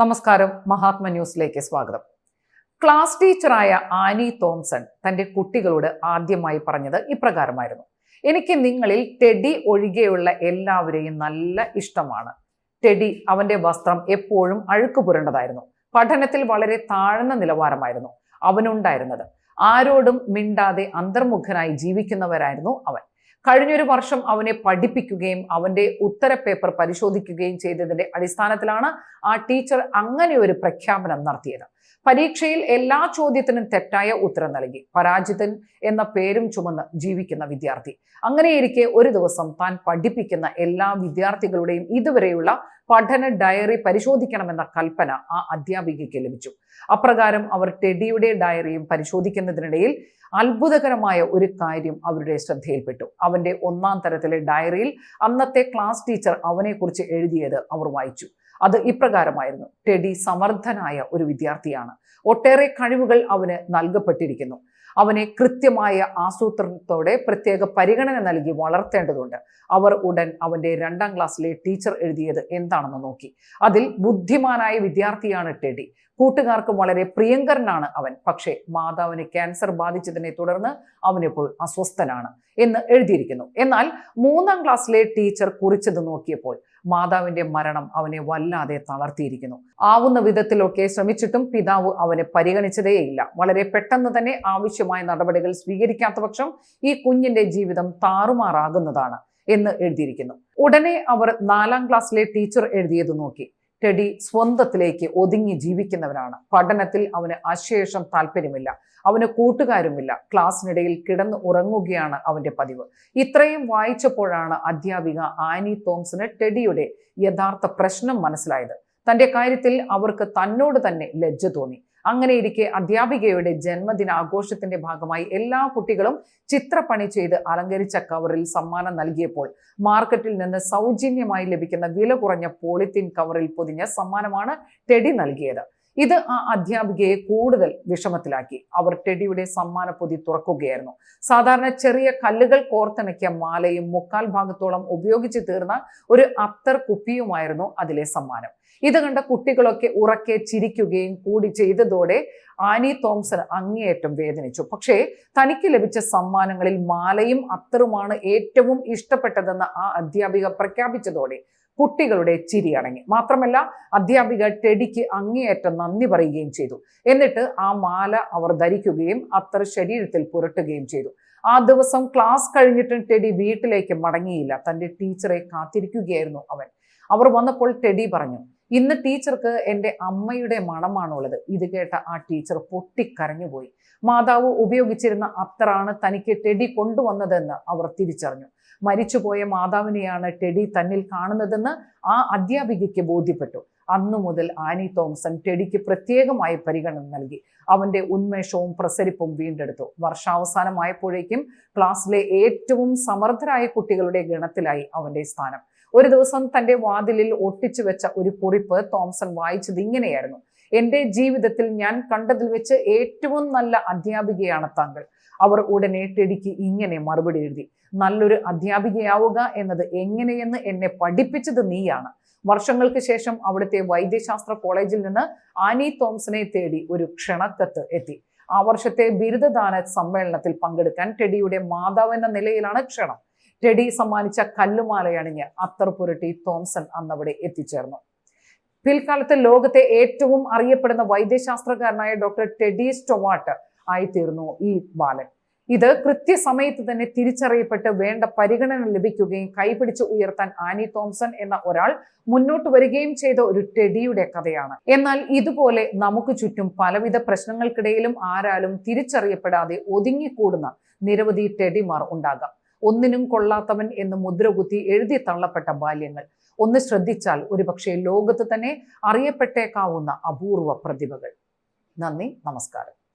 നമസ്കാരം. മഹാത്മ ന്യൂസിലേക്ക് സ്വാഗതം. ക്ലാസ് ടീച്ചറായ ആനി തോംസൺ തന്റെ കുട്ടികളോട് ആദ്യമായി പറഞ്ഞത് ഇപ്രകാരമായിരുന്നു. എനിക്ക് നിങ്ങളിൽ ടെഡി ഒഴികെയുള്ള എല്ലാവരെയും നല്ല ഇഷ്ടമാണ്. ടെഡി അവന്റെ വസ്ത്രം എപ്പോഴും അഴുക്ക് പുരണ്ടതായിരുന്നു പഠനത്തിൽ വളരെ താഴ്ന്ന നിലവാരമായിരുന്നു അവനുണ്ടായിരുന്നത്. ആരോടും മിണ്ടാതെ അന്തർമുഖനായി ജീവിക്കുന്നവരായിരുന്നു അവൻ. കഴിഞ്ഞൊരു വർഷം അവനെ പഠിപ്പിക്കുകയും അവന്റെ ഉത്തര പേപ്പർ പരിശോധിക്കുകയും ചെയ്തതിന്റെ അടിസ്ഥാനത്തിലാണ് ആ ടീച്ചർ അങ്ങനെ ഒരു പ്രഖ്യാപനം നടത്തിയത്. പരീക്ഷയിൽ എല്ലാ ചോദ്യത്തിനും തെറ്റായ ഉത്തരം നൽകി. പരാജിതൻ എന്ന പേരും ചുമന്ന് ജീവിക്കുന്ന വിദ്യാർത്ഥി. അങ്ങനെയിരിക്കെ ഒരു ദിവസം താൻ പഠിപ്പിക്കുന്ന എല്ലാ വിദ്യാർത്ഥികളുടെയും ഇതുവരെയുള്ള പഠന ഡയറി പരിശോധിക്കണമെന്ന കൽപ്പന ആ അധ്യാപികയ്ക്ക് ലഭിച്ചു. അപ്രകാരം അവർ ടെഡിയുടെ ഡയറിയും പരിശോധിക്കുന്നതിനിടയിൽ അത്ഭുതകരമായ ഒരു കാര്യം അവരുടെ ശ്രദ്ധയിൽപ്പെട്ടു. അവന്റെ ഒന്നാം തരത്തിലെ ഡയറിയിൽ അന്നത്തെ ക്ലാസ് ടീച്ചർ അവനെക്കുറിച്ച് എഴുതിയത് അവർ വായിച്ചു. അത് ഇപ്രകാരമായിരുന്നു. ടെഡി സമർത്ഥനായ ഒരു വിദ്യാർത്ഥിയാണ്. ഒട്ടേറെ കഴിവുകൾ അവന് നൽകപ്പെട്ടിരിക്കുന്നു. അവനെ കൃത്യമായ ആസൂത്രണത്തോടെ പ്രത്യേക പരിഗണന നൽകി വളർത്തേണ്ടതുണ്ട്. അവർ ഉടൻ അവന്റെ രണ്ടാം ക്ലാസ്സിലെ ടീച്ചർ എഴുതിയത് എന്താണെന്ന് നോക്കി. അതിൽ ബുദ്ധിമാനായ വിദ്യാർത്ഥിയാണ് ടെഡി. കൂട്ടുകാർക്ക് വളരെ പ്രിയങ്കരനാണ് അവൻ. പക്ഷേ മാതാവിന് ക്യാൻസർ ബാധിച്ചതിനെ തുടർന്ന് അവനിപ്പോൾ അസ്വസ്ഥനാണ് എന്ന് എഴുതിയിരിക്കുന്നു. എന്നാൽ മൂന്നാം ക്ലാസ്സിലെ ടീച്ചർ കുറിച്ചത് നോക്കിയപ്പോൾ മാതാവിന്റെ മരണം അവനെ വല്ലാതെ തളർത്തിയിരിക്കുന്നു. ആവുന്ന വിധത്തിലൊക്കെ ശ്രമിച്ചിട്ടും പിതാവ് അവനെ പരിഗണിച്ചതേയില്ല. വളരെ പെട്ടെന്ന് തന്നെ ആവശ്യമായ നടപടികൾ സ്വീകരിക്കാത്ത പക്ഷം ഈ കുഞ്ഞിന്റെ ജീവിതം താറുമാറാകുന്നതാണ് എന്ന് എഴുതിയിരിക്കുന്നു. ഉടനെ അവർ നാലാം ക്ലാസ്സിലെ ടീച്ചർ എഴുതിയത് നോക്കി. ടെഡി സ്വന്തത്തിലേക്ക് ഒതുങ്ങി ജീവിക്കുന്നവനാണ് പഠനത്തിൽ അവന് അശേഷം താല്പര്യമില്ല. അവന് കൂട്ടുകാരുമില്ല. ക്ലാസ്സിനിടയിൽ കിടന്ന് ഉറങ്ങുകയാണ് അവന്റെ പതിവ്. ഇത്രയും വായിച്ചപ്പോഴാണ് അധ്യാപിക ആനി തോംസിന് ടെഡിയുടെ യഥാർത്ഥ പ്രശ്നം മനസ്സിലായത്. തന്റെ കാര്യത്തിൽ അവർക്ക് തന്നോട് തന്നെ ലജ്ജ തോന്നി. അങ്ങനെ ഇരിക്കെ അധ്യാപികയുടെ ജന്മദിനാഘോഷത്തിന്റെ ഭാഗമായി എല്ലാ കുട്ടികളും ചിത്രപ്പണി ചെയ്ത് അലങ്കരിച്ച കവറിൽ സമ്മാനം നൽകിയപ്പോൾ മാർക്കറ്റിൽ നിന്ന് സൗജന്യമായി ലഭിക്കുന്ന വില കുറഞ്ഞ പോളിത്തീൻ കവറിൽ പൊതിഞ്ഞ സമ്മാനമാണ് ടെഡി നൽകിയത്. ഇത് ആ അധ്യാപികയെ കൂടുതൽ വിഷമത്തിലാക്കി. അവർ ടെഡിയുടെ സമ്മാന പൊതി തുറക്കുകയായിരുന്നു. സാധാരണ ചെറിയ കല്ലുകൾ കോർത്തിണക്കിയ മാലയും മുക്കാൽ ഭാഗത്തോളം ഉപയോഗിച്ച് തീർന്ന ഒരു അത്തർ കുപ്പിയുമായിരുന്നു അതിലെ സമ്മാനം. ഇത് കണ്ട കുട്ടികളൊക്കെ ഉറക്കെ ചിരിക്കുകയും കൂടി ചെയ്തതോടെ ആനി തോംസൺ അങ്ങേയറ്റം വേദനിച്ചു. പക്ഷേ തനിക്ക് ലഭിച്ച സമ്മാനങ്ങളിൽ മാലയും അത്തറുമാണ് ഏറ്റവും ഇഷ്ടപ്പെട്ടതെന്ന് ആ അധ്യാപിക പ്രഖ്യാപിച്ചതോടെ കുട്ടികളുടെ ചിരി അടങ്ങി. മാത്രമല്ല അധ്യാപിക ടെഡിക്ക് അങ്ങേയറ്റം നന്ദി പറയുകയും ചെയ്തു. എന്നിട്ട് ആ മാല അവർ ധരിക്കുകയും അത്ര ശരീരത്തിൽ പുരട്ടുകയും ചെയ്തു. ആ ദിവസം ക്ലാസ് കഴിഞ്ഞിട്ടും ടെഡി വീട്ടിലേക്ക് മടങ്ങിയില്ല. തന്റെ ടീച്ചറെ കാത്തിരിക്കുകയായിരുന്നു അവൻ. അവർ വന്നപ്പോൾ ടെഡി പറഞ്ഞു ഇന്ന് ടീച്ചർക്ക് എന്റെ അമ്മയുടെ മണമാണുള്ളത്. ഇത് കേട്ട ആ ടീച്ചർ പൊട്ടിക്കരഞ്ഞുപോയി. മാതാവ് ഉപയോഗിച്ചിരുന്ന അത്തറാണ് തനിക്ക് ടെഡി കൊണ്ടുവന്നതെന്ന് അവർ തിരിച്ചറിഞ്ഞു. മരിച്ചുപോയ മാതാവിനെയാണ് ടെഡി തന്നിൽ കാണുന്നതെന്ന് ആ അധ്യാപികയ്ക്ക് ബോധ്യപ്പെട്ടു. അന്നു മുതൽ ആനി തോംസൺ ടെഡിക്ക് പ്രത്യേകമായ പരിഗണന നൽകി. അവന്റെ ഉന്മേഷവും പ്രസരിപ്പും വീണ്ടെടുത്തു. വർഷാവസാനമായപ്പോഴേക്കും ക്ലാസ്സിലെ ഏറ്റവും സമർത്ഥരായ കുട്ടികളുടെ ഗണത്തിലായി അവന്റെ സ്ഥാനം. ഒരു ദിവസം തന്റെ വാതിലിൽ ഒട്ടിച്ചു വെച്ച ഒരു കുറിപ്പ് തോംസൺ വായിച്ചത് ഇങ്ങനെയായിരുന്നു. എന്റെ ജീവിതത്തിൽ ഞാൻ കണ്ടതിൽ വെച്ച് ഏറ്റവും നല്ല അധ്യാപികയാണ് താങ്കൾ. അവർ ഉടനെ ടെഡിക്ക് ഇങ്ങനെ മറുപടി എഴുതി. നല്ലൊരു അധ്യാപികയാവുക എന്നത് എങ്ങനെയെന്ന് എന്നെ പഠിപ്പിച്ചത് നീയാണ്. വർഷങ്ങൾക്ക് ശേഷം അവിടുത്തെ വൈദ്യശാസ്ത്ര കോളേജിൽ നിന്ന് ആനി തോംസനെ തേടി ഒരു ക്ഷണക്കത്ത് എത്തി. ആ വർഷത്തെ ബിരുദദാന സമ്മേളനത്തിൽ പങ്കെടുക്കാൻ ടെഡിയുടെ മാതാവ് എന്ന നിലയിലാണ് ക്ഷണം. ടെഡി സമ്മാനിച്ച കല്ലുമാലയണിഞ്ഞ് അത്തർ പുരട്ടി തോംസൺ അന്നവിടെ എത്തിച്ചേർന്നു. പിൽക്കാലത്ത് ലോകത്തെ ഏറ്റവും അറിയപ്പെടുന്ന വൈദ്യശാസ്ത്രകാരനായ ഡോക്ടർ ടെഡി സ്റ്റൊവാട്ട് ആയിത്തീർന്നു ഈ ബാലൻ. ഇത് കൃത്യസമയത്ത് തന്നെ തിരിച്ചറിയപ്പെട്ട് വേണ്ട പരിഗണന ലഭിക്കുകയും കൈപിടിച്ച് ഉയർത്താൻ ആനി തോംസൺ എന്ന ഒരാൾ മുന്നോട്ട് വരികയും ചെയ്ത ഒരു ടെഡിയുടെ കഥയാണ്. എന്നാൽ ഇതുപോലെ നമുക്ക് ചുറ്റും പലവിധ പ്രശ്നങ്ങൾക്കിടയിലും ആരാലും തിരിച്ചറിയപ്പെടാതെ ഒതുങ്ങിക്കൂടുന്ന നിരവധി ടെഡിമാർ ഉണ്ടാകാം. ഒന്നിനും കൊള്ളാത്തവൻ എന്ന് മുദ്രകുത്തി എഴുതി തള്ളപ്പെട്ട ബാല്യങ്ങൾ. ഒന്ന് ശ്രദ്ധിച്ചാൽ ഒരുപക്ഷെ ലോകത്ത് തന്നെ അറിയപ്പെട്ടേക്കാവുന്ന അപൂർവ പ്രതിഭകൾ. നന്ദി നമസ്കാരം.